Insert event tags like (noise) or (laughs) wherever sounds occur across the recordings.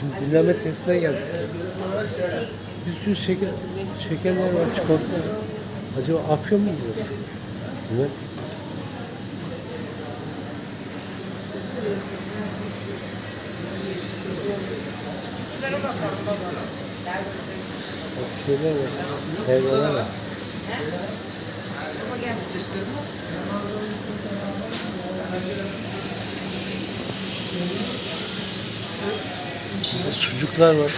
Şimdi dinleme testine geldik. Bir sürü şeker, şekerler var, çikolata. Acaba afyon mu burası? Evet. Şeyler var, helvalar var. Burada Sucuklar var.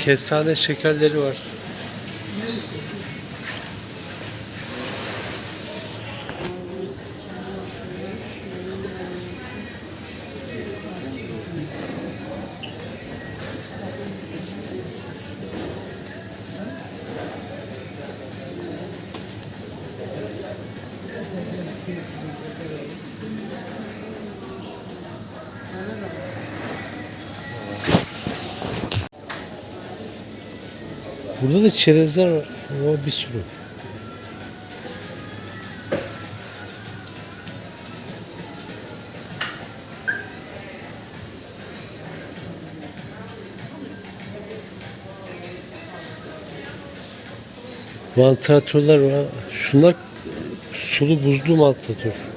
Kestane şekerleri var. Burada da çerezler var. O bir sürü. Vantilatörler var. Şunlar sulu buzlu vantilatör.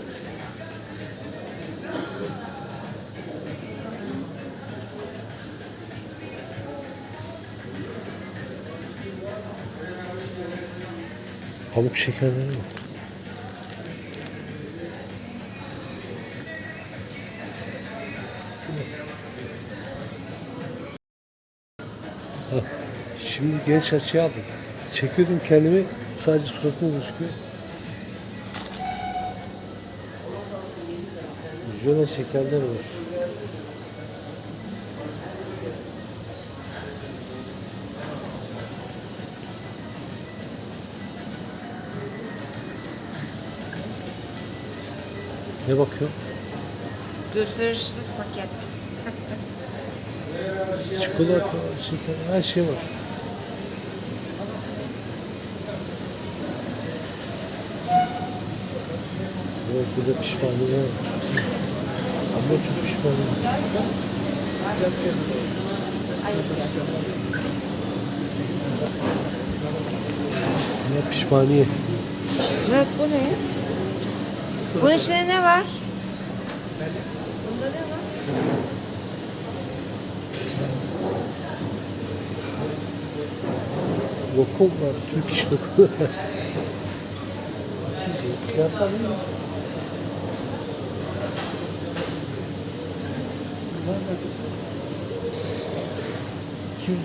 Pamuk şekerleri mi? Şimdi genç açıya aldım. Çekiyordum kendimi sadece suratım gözüküyor. Jöle şekerler var. Ne bakıyor? Gösterişli paket. (laughs) Çikolata, şeker, her şey var. Evet, burada pişmaniye var. Ama çok pişmaniye. Ne pişmaniye? Murat bu ne? Bunun içinde ne var? Bunda ne var? Lokum var, Türk iş lokumu. Fiyatlar ne? Bunlar ne? 200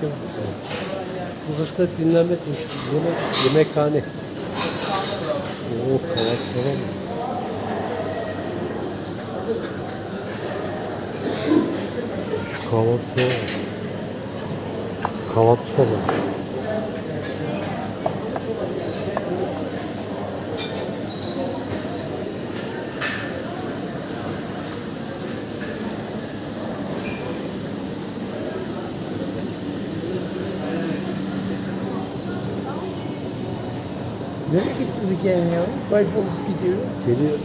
Çekim. Burası da dinlenme, yemek, yemekhane. Oo, kahvaltı salonu. Şu kahvaltı Kahvaltı salonu. Nereye gitti bu gene ya? Kaybolup gidiyor. Geliyor.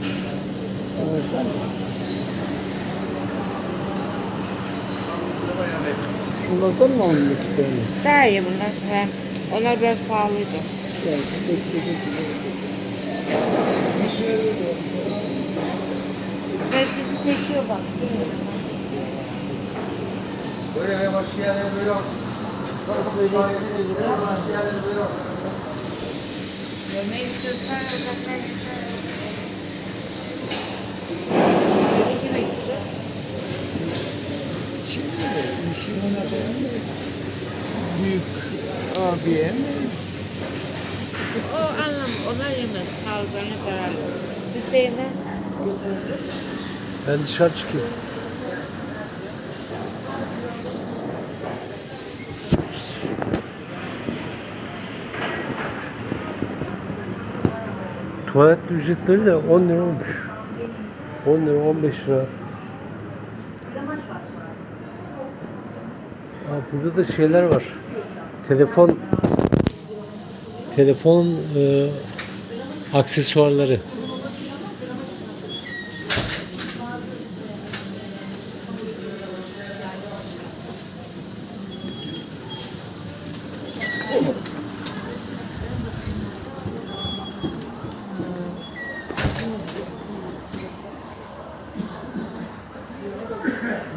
Şunlardan mı alındı iki tane? Daha iyi bunlar. He. Onlar biraz pahalıydı. Yani. Evet bizi çekiyor bak. Böyle yavaş yerlere böyle yavaş yerlere böyle Yemeği göster. uzaktan göster. Kime gideceğiz? Şimdi koyayım da büyük abiye mi? O anlam onlar yemez. Sağlıklarına zararlı. Hüseyin'e götürdük. Ben dışarı çıkayım. Tuvalet ücretleri de 10 lira olmuş. 10 lira 15 lira. Aa, burada da şeyler var. Telefon telefon e, aksesuarları.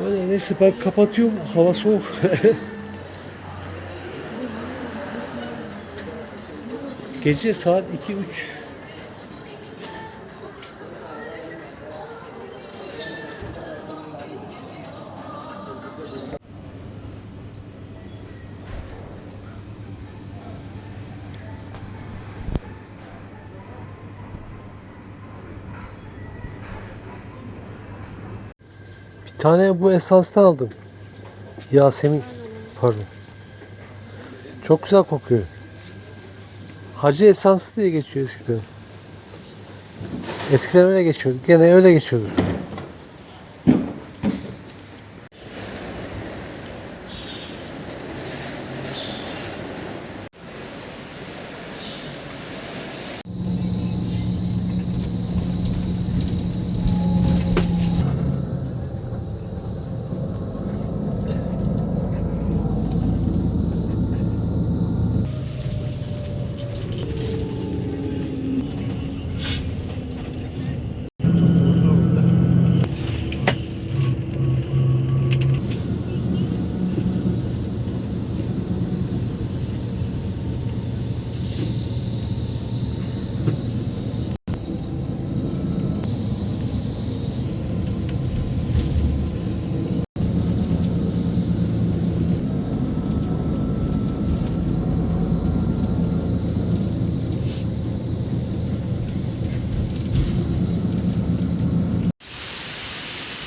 Böyle neyse ben kapatıyorum. Hava soğuk. (laughs) Gece saat 2-3. Tane bu esanstan aldım. Yasemin. Pardon. Çok güzel kokuyor. Hacı esansı diye geçiyor eskiden. Eskiden öyle geçiyordu. Gene öyle geçiyordu.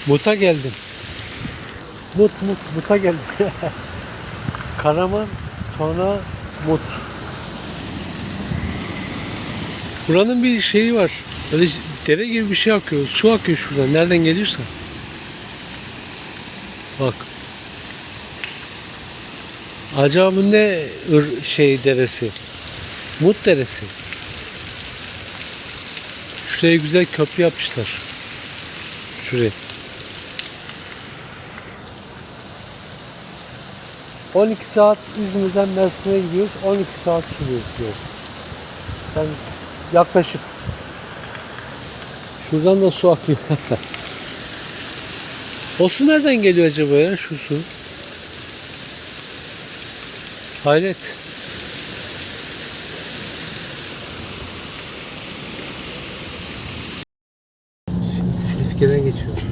Muta geldim. Mut mut muta geldim. Karaman sonra mut. Buranın bir şeyi var. Böyle dere gibi bir şey akıyor. Su akıyor şuradan. Nereden geliyorsa. Bak. Acaba bu ne şey deresi? Mut deresi. Şuraya güzel köprü yapmışlar. Şuraya. 12 saat İzmir'den Mersin'e gidiyoruz. 12 saat sürüyor diyor. Yani yaklaşık. Şuradan da su akıyor. (laughs) o su nereden geliyor acaba ya şu su? Hayret. Şimdi Silifke'den geçiyoruz.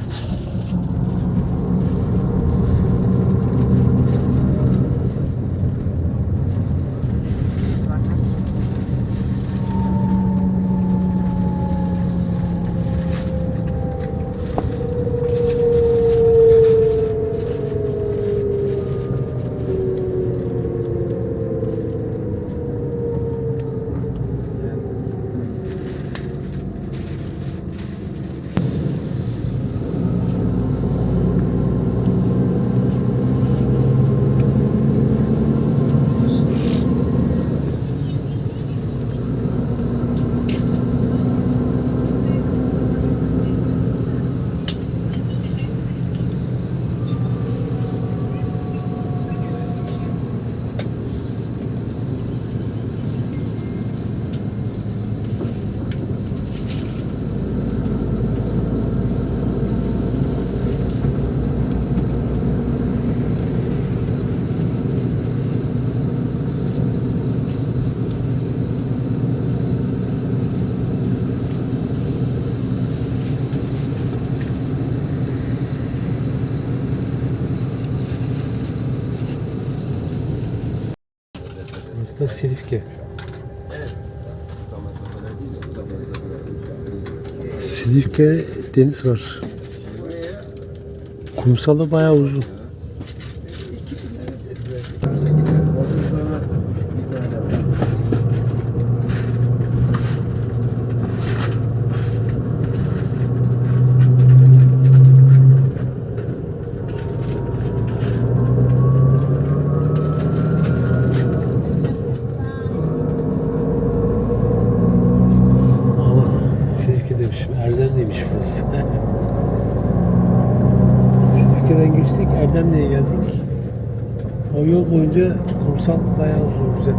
da silifke. Silifke deniz var. Kumsalı bayağı uzun. Geçtik. Erdemli'ye geldik. O yol boyunca kumsal bayağı uzun güzel.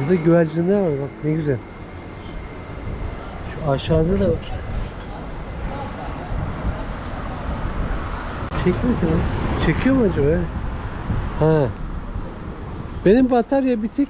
Burada güvercinler var bak ne güzel. Şu aşağıda da var. Çekmiyor ki lan. Çekiyor mu acaba? Ha. Benim batarya bitik.